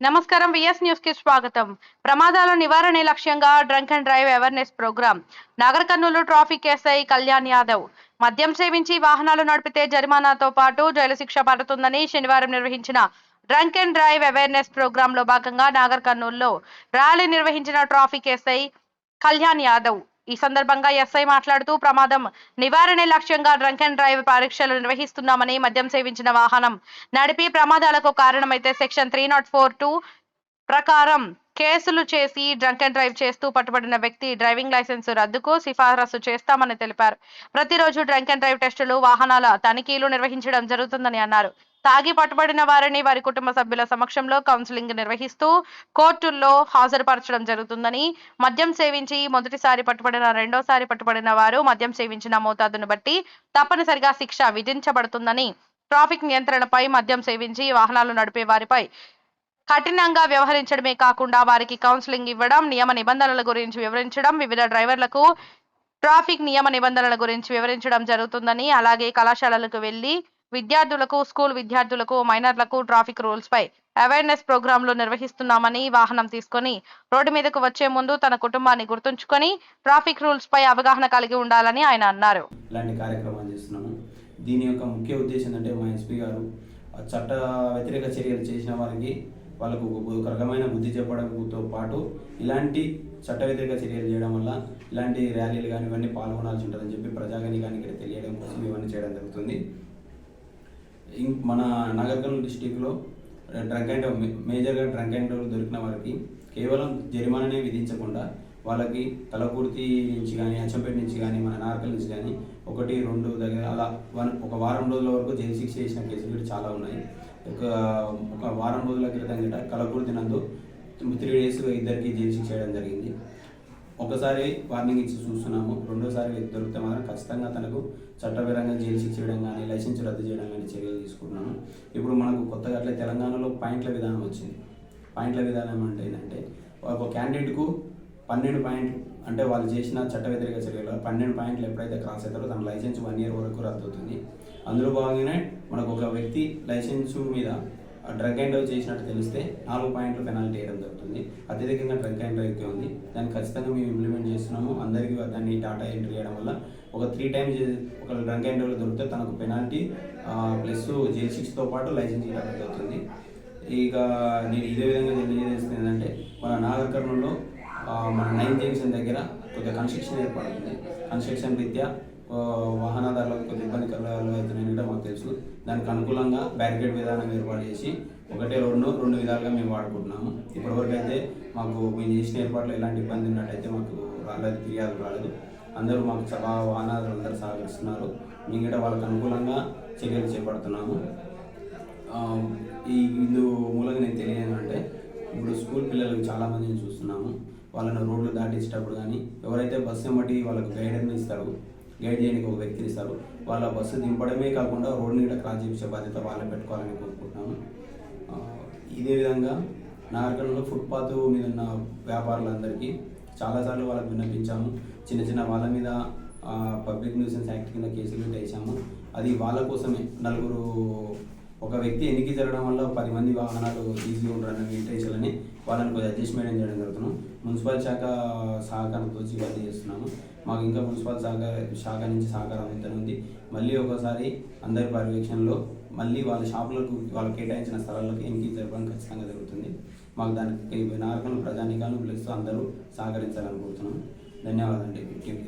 నమస్కారం విఎస్ న్యూస్కి స్వాగతం. ప్రమాదాల నివారణ లక్ష్యంగా drunk and drive awareness programme. Nagar Kurnool traffic SI Kalyan Yadav. మద్యం సేవించి వాహనాలు నడిపితే జరిమానాతో పాటు జైలు శిక్ష పడుతుందని శనివారం నిర్వహించిన డ్రంక్ అండ్ డ్రైవ్ అవేర్నెస్ ప్రోగ్రామ్లో భాగంగా నాగర్ కర్నూలులో ర్యాలీ నిర్వహించిన ట్రాఫిక్ ఎస్ఐ కళ్యాణ్ యాదవ్. ఈ సందర్భంగా ఎస్ఐ మాట్లాడుతూ ప్రమాదం నివారణ లక్ష్యంగా డ్రంక్ అండ్ డ్రైవ్ పరీక్షలు నిర్వహిస్తున్నామని మద్యం సేవించిన వాహనం నడిపి ప్రమాదాలకు కారణమైతే section three naught four two ప్రకారం కేసులు చేసి డ్రంక్ అండ్ డ్రైవ్ చేస్తూ పట్టుబడిన వ్యక్తి డ్రైవింగ్ లైసెన్స్ రద్దుకు సిఫారసు చేస్తామని తెలిపారు. ప్రతిరోజు డ్రంక్ అండ్ డ్రైవ్ టెస్టులు వాహనాల తనిఖీలు నిర్వహించడం జరుగుతుందని అన్నారు. తాగి పట్టుబడిన వారిని వారి కుటుంబ సభ్యుల సమక్షంలో కౌన్సిలింగ్ నిర్వహిస్తూ కోర్టుల్లో హాజరుపరచడం జరుగుతుందని మద్యం సేవించి మొదటిసారి పట్టుబడిన రెండోసారి పట్టుబడిన వారు మద్యం సేవించిన మోతాదును బట్టి తప్పనిసరిగా శిక్ష విధించబడుతుందని ట్రాఫిక్ నియంత్రణపై మద్యం సేవించి వాహనాలు నడిపే వారిపై కఠినంగా వ్యవహరించడమే కాకుండా వారికి కౌన్సిలింగ్ ఇవ్వడం నియమ నిబంధనల గురించి వివరించడం వివిధ డ్రైవర్లకు ట్రాఫిక్ నియమ నిబంధనల గురించి వివరించడం జరుగుతుందని అలాగే కళాశాలలకు వెళ్ళి విద్యార్థులకు స్కూల్ విద్యార్థులకు మైనర్లకు ట్రాఫిక్ రూల్స్ పై అవేర్నెస్ ప్రోగ్రాంలు నిర్వహిస్తున్నామని వాహనం తీసుకొని రోడ్డు మీదకు వచ్చే ముందు తన కుటుంబాన్ని గుర్తుంచుకొని ట్రాఫిక్ రూల్స్ పై అవగాహన కలిగి ఉండాలని ఆయన అన్నారు. ఇలాంటి కార్యక్రమాలు చేస్తున్నాము. దీని యొక్క ముఖ్య ఉద్దేశం ఏంటంటే మా ఎస్పీ గారు చట్ట వ్యతిరేక చర్యలు చేసిన వారికి వాళ్ళకు ఒక రకమైన బుద్ధి చెప్పడంతో పాటు ఇలాంటి చట్ట వ్యతిరేక చర్యలు చేయడం వల్ల ఇలాంటి ర్యాలీలు కానీ ఇవన్నీ పాల్గొనాల్సి ఉంటుందని చెప్పి ప్రజాగణికానికి ఇక్కడ తెలియడం కోసం ఇవన్నీ చేయడం జరుగుతుంది. ఇం- మన నాగర్కర్నూలు డిస్టిక్లో డ్రంక్ అండ్ మేజర్గా డ్రంక్ అండ్ దొరికిన వారికి కేవలం జరిమానానే విధించకుండా వాళ్ళకి తలపూర్తి నుంచి కానీ అచ్చంపేట నుంచి కానీ మన నార్కల్ నుంచి కానీ ఒకటి రెండు దగ్గర అలా వన్ ఒక వారం రోజుల వరకు జైలు శిక్ష చేసిన కేసులు కూడా చాలా ఉన్నాయి. ఒక ఒక వారం రోజుల క్రితం గిట కలపూర్తి నందు త్రీ డేస్ ఇద్దరికి జైలు శిక్ష చేయడం జరిగింది. ఒకసారి వార్నింగ్ ఇచ్చి చూస్తున్నాము. రెండోసారి వ్యక్తి దొరికితే మాత్రం ఖచ్చితంగా తనకు చట్టపరంగా జైలు శిక్ష చేయడం కానీ లైసెన్స్ రద్దు చేయడం కానీ చర్యలు తీసుకుంటున్నాము. ఇప్పుడు మనకు కొత్తగా అట్లే తెలంగాణలో పాయింట్ల విధానం వచ్చింది. పాయింట్ల విధానం అంటే ఏంటంటే ఒక క్యాండిడేట్కు పన్నెండు పాయింట్లు అంటే వాళ్ళు చేసిన చట్ట వ్యతిరేక చర్యలు పన్నెండు పాయింట్లు ఎప్పుడైతే క్రాస్ అవుతారో తన లైసెన్స్ వన్ ఇయర్ వరకు రద్దు అవుతుంది. అందులో భాగంగానే మనకు ఒక వ్యక్తి లైసెన్స్ మీద డ్రగ్ అండ్ డ్రైవ్ చేసినట్టు తెలిస్తే నాలుగు పాయింట్లు పెనాల్టీ వేయడం జరుగుతుంది. అత్యధికంగా డ్రగ్ అండ్ డ్రైవ్కి ఉంది. దాన్ని ఖచ్చితంగా మేము ఇంప్లిమెంట్ చేస్తున్నాము. అందరికీ దాన్ని డాటా ఎంట్రీ చేయడం వల్ల ఒక త్రీ టైమ్స్ ఒక డ్రగ్ అండ్ డ్రైవ్ దొరికితే తనకు పెనాల్టీ ప్లస్ జైల్ శిక్షతో పాటు లైసెన్స్ ఇవ్వడం జరుగుతుంది ఇక నేను ఇదే విధంగా తెలియజేస్తుంది ఏంటంటే మన నాగర్ మన నైన్ జంక్షన్ దగ్గర కొద్దిగా కన్స్ట్రక్షన్ ఏర్పడుతుంది. కన్స్ట్రక్షన్ రీత్యా వాహనదారులకు కొద్దిగా ఇబ్బంది కలగాలు మాకు తెలుసు. దానికి అనుకూలంగా బ్యారికేడ్ విధానం ఏర్పాటు చేసి ఒకటే రోడ్ను రెండు విధాలుగా మేము వాడుకుంటున్నాము. ఇప్పటివరకు అయితే మాకు మేము చేసిన ఏర్పాట్లు ఎలాంటి ఇబ్బంది ఉన్నట్టయితే మాకు రాలేదు ఫిర్యాదు రాలేదు. అందరూ మాకు చాలా వాహనదారులు అందరూ సహకరిస్తున్నారు. మేము కూడా వాళ్ళకి అనుకూలంగా చర్యలు చేపడుతున్నాము. ఈ ఇందు మూలంగా నేను తెలియజేయాలంటే ఇప్పుడు స్కూల్ పిల్లలకు చాలామందిని చూస్తున్నాము. వాళ్ళని రోడ్లు దాటించేటప్పుడు కానీ ఎవరైతే బస్సు ఎమ్మటి వాళ్ళకు గైడెన్స్ ఇస్తారు గైడ్ చేయడానికి ఒక వ్యక్తిని ఇస్తారు వాళ్ళ బస్సు దింపడమే కాకుండా రోడ్ని కూడా క్రాస్ చేసే బాధ్యత వాళ్ళే పెట్టుకోవాలని కోరుకుంటున్నాము. ఇదే విధంగా నాగరికంలో ఫుట్పాత్ మీద ఉన్న వ్యాపారులందరికీ చాలాసార్లు వాళ్ళకి విన్నపించాము. చిన్న చిన్న వాళ్ళ మీద పబ్లిక్ న్యూసెన్స్ యాక్ట్ కింద కేసులు వేసాము అది వాళ్ళ కోసమే. నలుగురు ఒక వ్యక్తి ఎన్నికి జరగడం వల్ల పది మంది వాహనాలు ఈజీగా ఉంటారని వెంకటేశ్వరని వాళ్ళని కొద్దిగా అడ్జస్ట్మెంట్ చేయడం జరుగుతున్నాం మున్సిపల్ శాఖ సహకారంతో ఇవన్నీ చేస్తున్నాము. మాకు ఇంకా మున్సిపల్ శాఖ శాఖ నుంచి సహకారం అందుతుంది మళ్ళీ ఒకసారి అందరి పర్యవేక్షణలో మళ్ళీ వాళ్ళ షాపులకు వాళ్ళు కేటాయించిన స్థలాలకు ఎన్కి జరపడం ఖచ్చితంగా జరుగుతుంది. మాకు దానికి నాయకులు ప్రజానికాలు ప్లస్ అందరూ సహకరించాలని ధన్యవాదాలు అండి టీవీ